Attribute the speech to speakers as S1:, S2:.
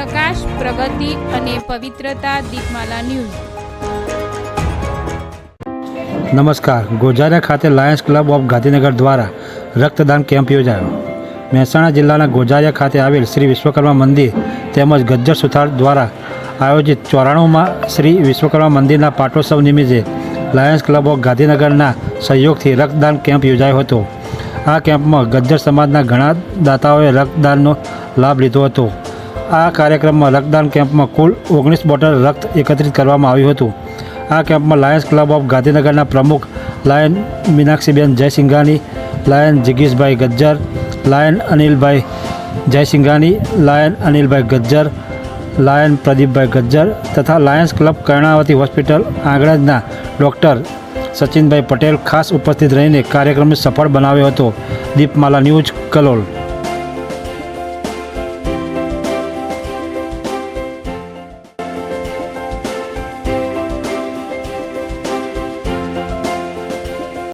S1: વિકાસ પ્રગતિ અને પવિત્રતા દીપમાલા ન્યૂઝ.
S2: નમસ્કાર. ગોજારા ખાતે લાયન્સ ક્લબ ઓફ ગાંધીનગર દ્વારા રક્તદાન કેમ્પ યોજાયો. મહેસાણા જિલ્લાના ગોજારિયા ખાતે આવેલ શ્રી વિશ્વકર્મા મંદિર તેમજ ગજ્જર સુથાર દ્વારા આયોજિત ચોરાણુંમાં શ્રી વિશ્વકર્મા મંદિરના પાટોત્સવ નિમિત્તે લાયન્સ ક્લબ ઓફ ગાંધીનગરના સહયોગથી રક્તદાન કેમ્પ યોજાયો હતો. આ કેમ્પમાં ગજ્જર સમાજના ઘણા દાતાઓએ રક્તદાનનો લાભ લીધો હતો. આ કાર્યક્રમમાં રક્તદાન કેમ્પમાં કુલ ઓગણીસ બોટલ રક્ત એકત્રિત કરવામાં આવ્યું હતું. આ કેમ્પમાં લાયન્સ ક્લબ ઓફ ગાંધીનગરના પ્રમુખ lion Meenakshiben Jaisinghani lion જિગીશભાઈ Gajjar, lion Anilbhai Jaysinghani lion Anilbhai Gajjar, lion Pradipbhai Gajjar તથા લાયન્સ ક્લબ કર્ણાવતી હોસ્પિટલ આંગણજના ડૉક્ટર સચિનભાઈ પટેલ ખાસ ઉપસ્થિત રહીને કાર્યક્રમને સફળ બનાવ્યો હતો. દીપમાલા ન્યૂઝ કલોલ.